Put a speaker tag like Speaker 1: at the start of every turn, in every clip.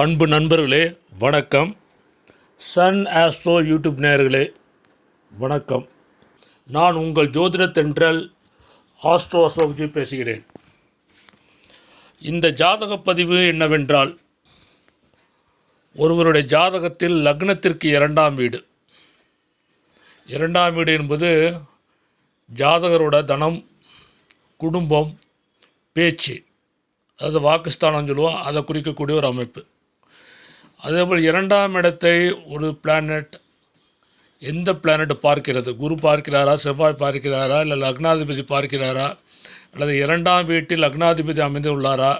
Speaker 1: அன்பு நண்பர்களே வணக்கம். சன் ஆஸ்ட்ரோ யூடியூப் நேயர்களே வணக்கம். நான் உங்கள் ஜோதிட தென்றல் ஆஸ்ட்ரோ அசோக்ஜி பேசுகிறேன். இந்த ஜாதக பதிவு என்னவென்றால் ஒருவருடைய ஜாதகத்தில் லக்னத்திற்கு இரண்டாம் வீடு. இரண்டாம் வீடு என்பது ஜாதகரோட தனம் குடும்பம் பேச்சு. அதாவது வாக்குஸ்தானம் சொல்லுவோம் அதை குறிக்கக்கூடிய ஒரு அமைப்பு. அதேபோல் இரண்டாம் இடத்தை ஒரு பிளானட் எந்த பிளானட் பார்க்கிறது? குரு பார்க்கிறாரா? செவ்வாய் பார்க்கிறாரா? இல்லை லக்னாதிபதி பார்க்கிறாரா? அல்லது இரண்டாம் வீட்டில் லக்னாதிபதி அமைந்து உள்ளாரா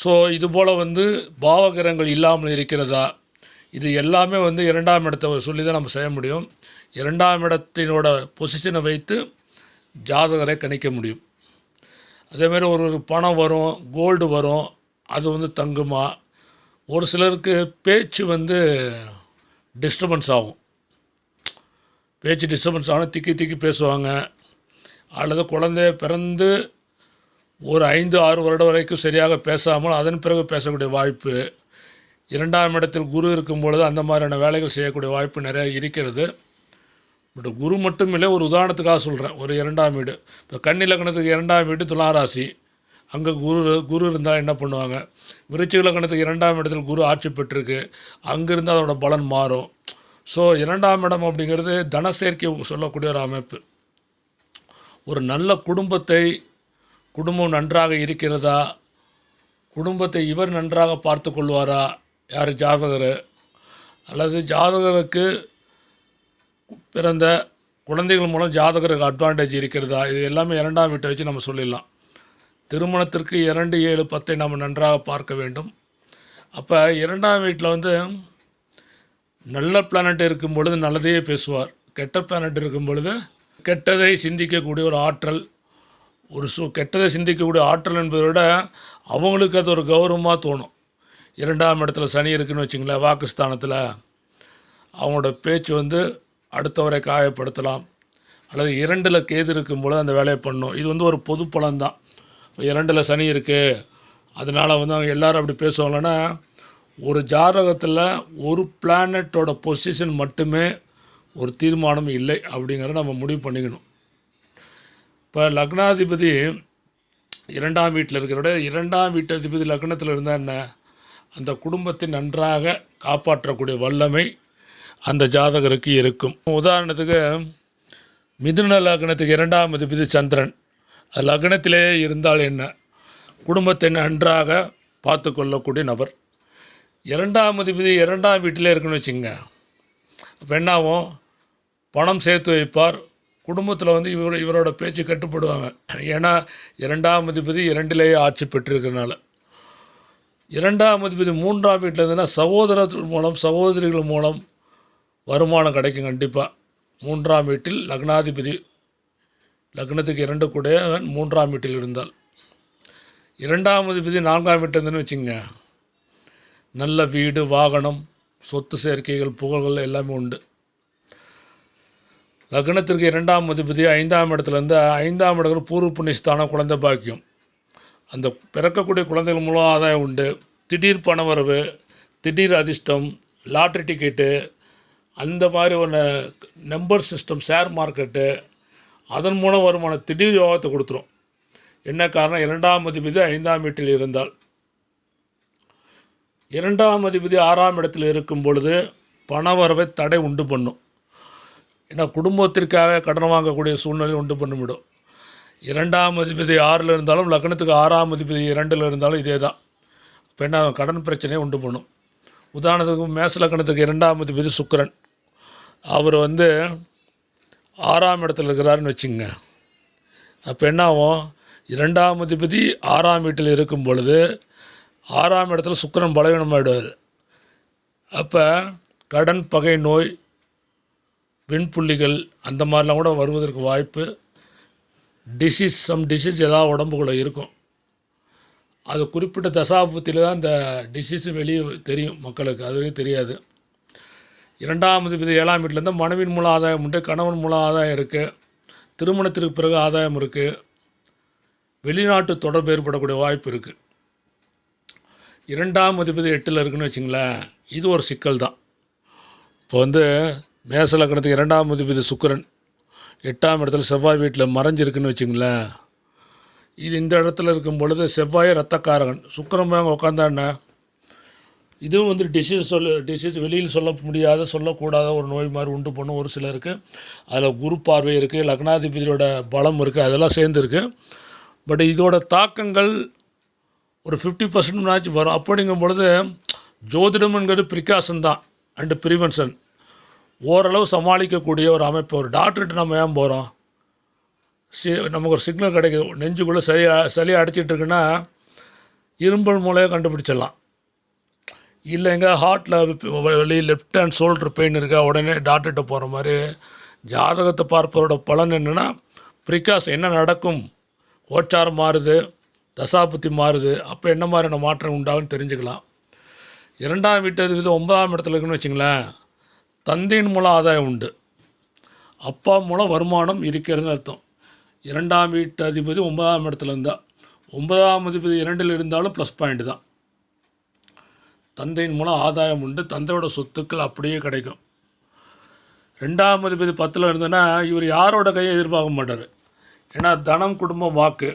Speaker 1: ஸோ இதுபோல் வந்து பாவகிரங்கள் இல்லாமல் இருக்கிறதா? இது எல்லாமே வந்து இரண்டாம் இடத்தை சொல்லி தான் நம்ம செய்ய முடியும். இரண்டாம் இடத்தினோட பொசிஷனை வைத்து ஜாதகரை கணிக்க முடியும். அதேமாதிரி ஒரு ஒரு பணம் வரும் கோல்டு வரும் அது வந்து தங்குமா? ஒரு சிலருக்கு பேச்சு வந்து டிஸ்டர்பன்ஸ் ஆகும். பேச்சு டிஸ்டர்பன்ஸ் ஆகும் திக்கி திக்கி பேசுவாங்க. அல்லது குழந்தை பிறந்து ஒரு ஐந்து ஆறு வருடம் வரைக்கும் சரியாக பேசாமல் அதன் பிறகு பேசக்கூடிய வாய்ப்பு இரண்டாம் இடத்தில் குரு இருக்கும் பொழுது அந்த மாதிரியான வேலைகள் செய்யக்கூடிய வாய்ப்பு நிறையா இருக்கிறது. பட் குரு மட்டும் இல்லை ஒரு உதாரணத்துக்காக சொல்கிறேன் ஒரு இரண்டாம் வீடு. இப்போ கன்னி லக்னத்துக்கு இரண்டாம் வீடு துளாராசி. அங்கே குரு குரு இருந்தால் என்ன பண்ணுவாங்க? விருச்சிக லக்னத்துக்கு இரண்டாம் இடத்தில் குரு ஆட்சி பெற்றிருக்கு. அங்கேருந்து அதோட பலன் மாறும். ஸோ இரண்டாம் இடம் அப்படிங்கிறது தன சேர்க்கை சொல்லக்கூடிய ஒரு அமைப்பு. ஒரு நல்ல குடும்பத்தை குடும்பம் நன்றாக இருக்கிறதா? குடும்பத்தை இவர் நன்றாக பார்த்து கொள்வாரா? யார்? ஜாதகர். அல்லது ஜாதகருக்கு பிறந்த குழந்தைகள் மூலம் ஜாதகருக்கு அட்வான்டேஜ் இருக்கிறதா? இது எல்லாமே இரண்டாம் வீட்டை வச்சு நம்ம சொல்லிடலாம். திருமணத்திற்கு இரண்டு ஏழு பத்தை நாம் நன்றாக பார்க்க வேண்டும். அப்போ இரண்டாம் வீட்டில் வந்து நல்ல பிளானட் இருக்கும் பொழுது நல்லதையே பேசுவார். கெட்ட பிளானட் இருக்கும் பொழுது கெட்டதை சிந்திக்கக்கூடிய ஒரு ஆற்றல் ஒரு சு கெட்டதை சிந்திக்கக்கூடிய ஆற்றல் என்பதை விட அவங்களுக்கு அது ஒரு கௌரவமாக தோணும். இரண்டாம் இடத்துல சனி இருக்குன்னு வச்சுங்களேன் வாக்குஸ்தானத்தில் அவங்களோட பேச்சு வந்து அடுத்தவரை காயப்படுத்தலாம். அல்லது இரண்டில் கேது இருக்கும்பொழுது அந்த வேலையை பண்ணும் இது வந்து ஒரு பொது பலன்தான் இரண்டில் சனி இருக்குது அதனால் வந்து அவங்க எல்லோரும் அப்படி பேசுவாங்கன்னா ஒரு ஜாதகத்தில் ஒரு பிளானட்டோட பொசிஷன் மட்டுமே ஒரு தீர்மானம் இல்லை அப்படிங்கிறத நம்ம முடிவு பண்ணிக்கணும். இப்போ லக்னாதிபதி இரண்டாம் வீட்டில் இருக்கிறோட இரண்டாம் வீட்டு அதிபதி லக்னத்தில் இருந்தால் என்ன? அந்த குடும்பத்தை நன்றாக காப்பாற்றக்கூடிய வல்லமை அந்த ஜாதகருக்கு இருக்கும். உதாரணத்துக்கு மிதுன லக்னத்துக்கு இரண்டாம் அதிபதி சந்திரன். லக்னத்திலே இருந்தால் என்ன? குடும்பத்தை நன்றாக பார்த்து கொள்ளக்கூடிய நபர். இரண்டாம் அதிபதி இரண்டாம் வீட்டிலே இருக்குன்னு வச்சுங்க பெண்ணாவும் பணம் சேர்த்து வைப்பார். குடும்பத்தில் வந்து இவர் இவரோட பேச்சு கட்டுப்படுவாங்க. ஏன்னா இரண்டாம் அதிபதி இரண்டிலேயே ஆட்சி பெற்றிருக்கிறனால இரண்டாம் அதிபதி மூன்றாம் வீட்டில் இருந்ததுன்னா சகோதரர்கள் மூலம் சகோதரிகள் மூலம் வருமானம் கிடைக்கும் கண்டிப்பாக மூன்றாம் வீட்டில் லக்னாதிபதி லக்னத்துக்கு இரண்டு கூட மூன்றாம் வீட்டில் இருந்தால் இரண்டாம் விதி நான்காம் வீட்டில் இருந்துன்னு வச்சுங்க நல்ல வீடு வாகனம் சொத்து சேர்க்கைகள் புகழ்கள் எல்லாமே உண்டு. லக்னத்திற்கு இரண்டாம் அதிபதி ஐந்தாம் இடத்துலேருந்து ஐந்தாம் இடத்துல பூர்வ புண்ணியஸ்தானம் குழந்தை பாக்கியம். அந்த பிறக்கக்கூடிய குழந்தைகள் மூலம் ஆதாயம் உண்டு. திடீர் பணவரவு திடீர் அதிர்ஷ்டம் லாட்ரி டிக்கெட்டு அந்த மாதிரி ஒன்று நம்பர் சிஸ்டம் ஷேர் மார்க்கெட்டு அதன் மூலம் வருமான திடீர் யோகத்தை கொடுத்துரும். என்ன காரணம்? இரண்டாம் அதிபதி ஐந்தாம் வீட்டில் இருந்தால். இரண்டாம் அதிபதி ஆறாம் இடத்தில் இருக்கும் பொழுது பணவரவை தடை உண்டு பண்ணும். ஏன்னா குடும்பத்திற்காக கடன் வாங்கக்கூடிய சூழ்நிலை உண்டு பண்ணிவிடும். இரண்டாம் அதிபதி ஆறில் இருந்தாலும் லக்னத்துக்கு ஆறாம் அதிபதி இரண்டில் இருந்தாலும் இதே தான். இப்போ என்ன கடன் பிரச்சனையை உண்டு பண்ணும். உதாரணத்துக்கு மேச லக்னத்துக்கு இரண்டாம் அதிபதி சுக்கிரன். அவர் வந்து ஆறாம் இடத்துல இருக்கிறாருன்னு வச்சுங்க. அப்போ என்ன ஆகும் இரண்டாம் அதிபதி ஆறாம் வீட்டில் இருக்கும் பொழுது ஆறாம் இடத்துல சுக்கரன் பலவீனமாயிடுவார். அப்போ கடன் பகை நோய் வெண்புள்ளிகள் அந்த மாதிரிலாம் கூட வருவதற்கு வாய்ப்பு. டிசீஸ் சம் டிசீஸ் ஏதாவது உடம்புக்குள்ளே இருக்கும். அது குறிப்பிட்ட தசாபுத்தியில் தான் இந்த டிசீஸ் வெளியே தெரியும் மக்களுக்கு. அது வரைக்கும் தெரியாது. இரண்டாம் அதிபதி ஏழாம் வீட்டிலேருந்து மனைவின் மூலம் ஆதாயம் உண்டு கணவன் மூலம் ஆதாயம் இருக்குது திருமணத்திற்கு பிறகு ஆதாயம் இருக்குது வெளிநாட்டு தொடர்பு ஏற்படக்கூடிய வாய்ப்பு இருக்குது இரண்டாம் அதிபதி எட்டில் இருக்குன்னு வச்சுங்களேன் இது ஒரு சிக்கல் தான். இப்போ வந்து மேச லக்னத்துக்கு இரண்டாம் அதிபதி சுக்கரன் எட்டாம் இடத்துல செவ்வாய் வீட்டில் மறைஞ்சிருக்குன்னு வச்சுங்களேன் இது இந்த இடத்துல இருக்கும் பொழுது செவ்வாய் ரத்தக்காரகன் சுக்கரன் போய் அங்கே இதுவும் வந்து டிசீஸ் சொல்ல டிசீஸ் வெளியில் சொல்ல முடியாத சொல்லக்கூடாத ஒரு நோய் மாதிரி உண்டு பண்ணும் ஒரு சிலருக்கு அதில் குரு பார்வை இருக்குது லக்னாதிபதியோட பலம் இருக்குது அதெல்லாம் சேர்ந்துருக்கு. பட் இதோட தாக்கங்கள் ஒரு ஃபிஃப்டி பர்சன்ட்னாச்சும் வரும். அப்படிங்கும் பொழுது ஜோதிடம்ங்கிறது ப்ரிகாஷன் தான் அண்டு ப்ரிவென்ஷன் ஓரளவு சமாளிக்கக்கூடிய ஒரு அமைப்பு. ஒரு டாக்டர்கிட்ட நம்ம ஏன் போகிறோம் சி நமக்கு ஒரு சிக்னல் கிடைக்குது. நெஞ்சுக்குள்ளே சளி சளி அடைச்சிட்ருக்குன்னா இரும்பல் மூலையை கண்டுபிடிச்சிடலாம். இல்லைங்க ஹார்ட்டில் வழி லெஃப்ட் ஹேண்ட் ஷோல்டர் பெயின் இருக்கா உடனே டாக்டர்கிட்ட போகிற மாதிரி ஜாதகத்தை பார்ப்பதோட பலன் என்னென்னா ப்ரிகாஸ் என்ன நடக்கும்? கோச்சாரம் மாறுது தசாபுத்தி மாறுது அப்போ என்ன மாதிரியான மாற்றம் உண்டாகுன்னு தெரிஞ்சுக்கலாம். இரண்டாம் வீட்டு அதிபதி ஒன்பதாம் இடத்துல இருக்குன்னு வச்சுங்களேன் தந்தையின் மூலம் ஆதாயம் உண்டு. அப்பா மூலம் வருமானம் இருக்கிறதுன்னு அர்த்தம். இரண்டாம் வீட்டு அதிபதி ஒன்பதாம் இடத்துல இருந்தால் ஒன்பதாம் அதிபதி இரண்டில் இருந்தாலும் ப்ளஸ் பாயிண்ட் தான். தந்தையின் மூலம் ஆதாயம் உண்டு தந்தையோட சொத்துக்கள் அப்படியே கிடைக்கும். ரெண்டாம் அதிபதி பத்தில் இருந்ததுன்னா இவர் யாரோட கையை எதிர்பார்க்க மாட்டார். ஏன்னா தனம் குடும்பம் வாக்கு.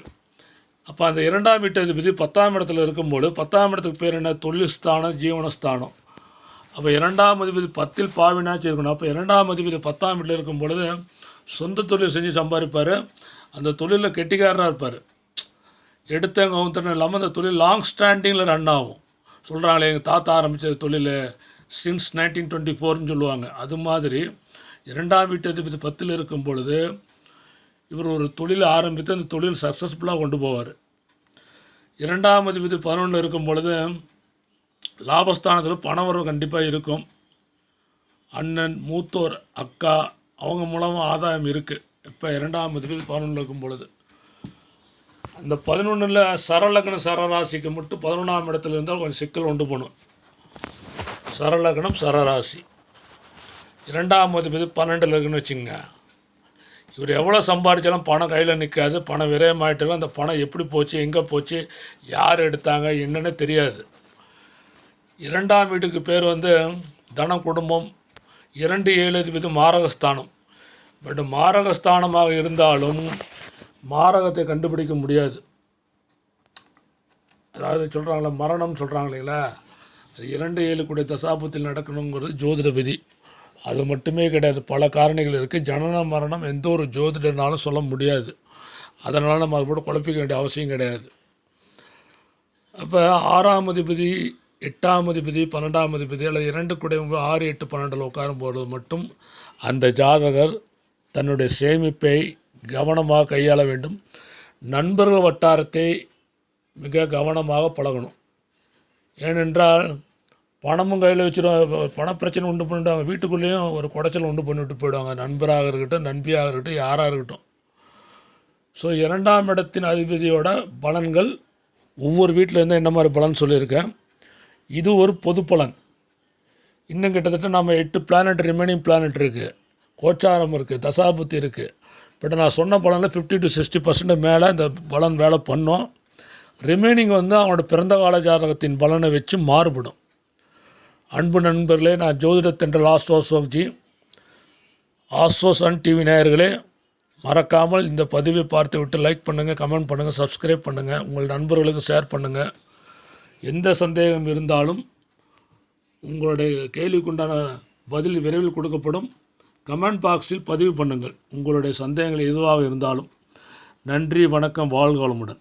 Speaker 1: அப்போ அந்த இரண்டாம் வீட்டு அதிபதி பத்தாம் இடத்துல இருக்கும்போது பத்தாம் இடத்துக்கு பேர் என்ன? தொழில்ஸ்தானம் ஜீவனஸ்தானம். அப்போ இரண்டாம் அதிபதி பத்தில் பாவினாச்சும் இருக்கணும். அப்போ இரண்டாம் அதிபதி பத்தாம் வீட்டில் இருக்கும் பொழுது சொந்த தொழில் செஞ்சு சம்பாதிப்பார். அந்த தொழிலில் கெட்டிக்காரனாக இருப்பார். எடுத்தவங்க கவுந்தரன் இல்லாமல் அந்த தொழில் லாங் ஸ்டாண்டிங்கில் ரன் ஆகும். சொல்கிறாங்களே எங்கள் தாத்தா ஆரம்பித்த தொழில் சின்ஸ் நைன்டீன் டுவெண்ட்டி ஃபோர்னு சொல்லுவாங்க. அது மாதிரி இரண்டாம் வீட்டு அதிபதி பத்தில் இருக்கும் பொழுது இவர் ஒரு தொழில் ஆரம்பித்து அந்த தொழில் சக்ஸஸ்ஃபுல்லாக கொண்டு போவார். இரண்டாம் அதிபதி பதினொன்று இருக்கும் பொழுது லாபஸ்தானத்தில் பணவரவு கண்டிப்பாக இருக்கும். அண்ணன் மூத்தோர் அக்கா அவங்க மூலமாக ஆதாயம் இருக்குது இப்போ இரண்டாம் அதிபதி பதினொன்றில் இருக்கும் பொழுது. அந்த பதினொன்றில் சரலக்ன சரராசிக்கு மட்டும் பதினொன்றாம் இடத்துல இருந்தால் கொஞ்சம் சிக்கல் உண்டு பண்ணும் சரலக்னம் சரராசி. இரண்டாம் அதிபதி பன்னெண்டில் இருக்குன்னு வச்சுங்க. இவர் எவ்வளோ சம்பாதிச்சாலும் பணம் கையில் நிற்காது பணம் விரயமாயிட்டாலும் அந்த பணம் எப்படி போச்சு எங்கே போச்சு யார் எடுத்தாங்க என்னன்னு தெரியாது. இரண்டாம் வீட்டுக்கு பேர் வந்து தனம் குடும்பம். இரண்டு ஏழு அதிபதி மாரகஸ்தானம். பட் மாரகஸ்தானமாக இருந்தாலும் மாரகத்தை கண்டுபிடிக்க முடியாது. அதாவது சொல்கிறாங்களே மரணம் சொல்கிறாங்க இல்லைங்களா அது இரண்டு ஏழு கூடிய தசாபத்தில் நடக்கணுங்கிறது ஜோதிட விதி. அது மட்டுமே கிடையாது. பல காரணிகள் இருக்குது ஜனன மரணம் எந்த ஒரு ஜோதிடனாலும் சொல்ல முடியாது. அதனால் நம்ம அது கூட குழப்பிக்க வேண்டிய அவசியம் கிடையாது. அப்போ ஆறாம் அதிபதி எட்டாம் அதிபதி பன்னெண்டாம் அதிபதி அல்லது இரண்டு கூட ஆறு எட்டு பன்னெண்டில் உட்காரும் போது மட்டும் அந்த ஜாதகர் தன்னுடைய சேமிப்பை கவனமாக கையாள வேண்டும். நண்பர்கள் வட்டாரத்தை மிக கவனமாக பழகணும். ஏனென்றால் பணமும் கையில் வச்சுருவாங்க பணப்பிரச்சனை உண்டு பண்ணிவிடுவாங்க வீட்டுக்குள்ளேயும் ஒரு குடைச்சல் உண்டு பண்ணிவிட்டு போயிடுவாங்க. நண்பராக இருக்கட்டும் நண்பியாக இருக்கட்டும் யாராக இருக்கட்டும். ஸோ இரண்டாம் இடத்தின் அதிபதியோட பலன்கள் ஒவ்வொரு வீட்டில் என்ன மாதிரி பலன் சொல்லியிருக்கேன் இது ஒரு பொது பலன். இன்னும் கிட்டத்தட்ட நம்ம எட்டு பிளானட் ரிமைனிங் பிளானட் இருக்குது கோச்சாரம் இருக்குது தசாபுத்தி இருக்குது பட் நான் சொன்ன பலனில் ஃபிஃப்டி டு சிக்ஸ்டி பர்சன்ட் மேலே இந்த பலன் வேலை பண்ணோம். ரிமைனிங் வந்து அவனோட பிறந்த கால ஜாதகத்தின் பலனை வச்சு மாறுபடும். அன்பு நண்பர்களே நான் ஜோதிடத்தென்றல் ஆஸ்வாஸ் ஜி ஆஸ்வாஸ் அண்ட் டிவி நேயர்களே மறக்காமல் இந்த பதிவை பார்த்து விட்டு லைக் பண்ணுங்கள் கமெண்ட் பண்ணுங்கள் சப்ஸ்கிரைப் பண்ணுங்கள் உங்கள் நண்பர்களுக்கு ஷேர் பண்ணுங்கள் எந்த சந்தேகம் இருந்தாலும் உங்களுடைய கேள்விக்குண்டான பதில் விரைவில் கொடுக்கப்படும். கமெண்ட் பாக்ஸில் பதிவு பண்ணுங்கள். உங்களுடைய சந்தேகங்கள் எதுவாக இருந்தாலும் நன்றி வணக்கம் வாழ்கவளமுடன்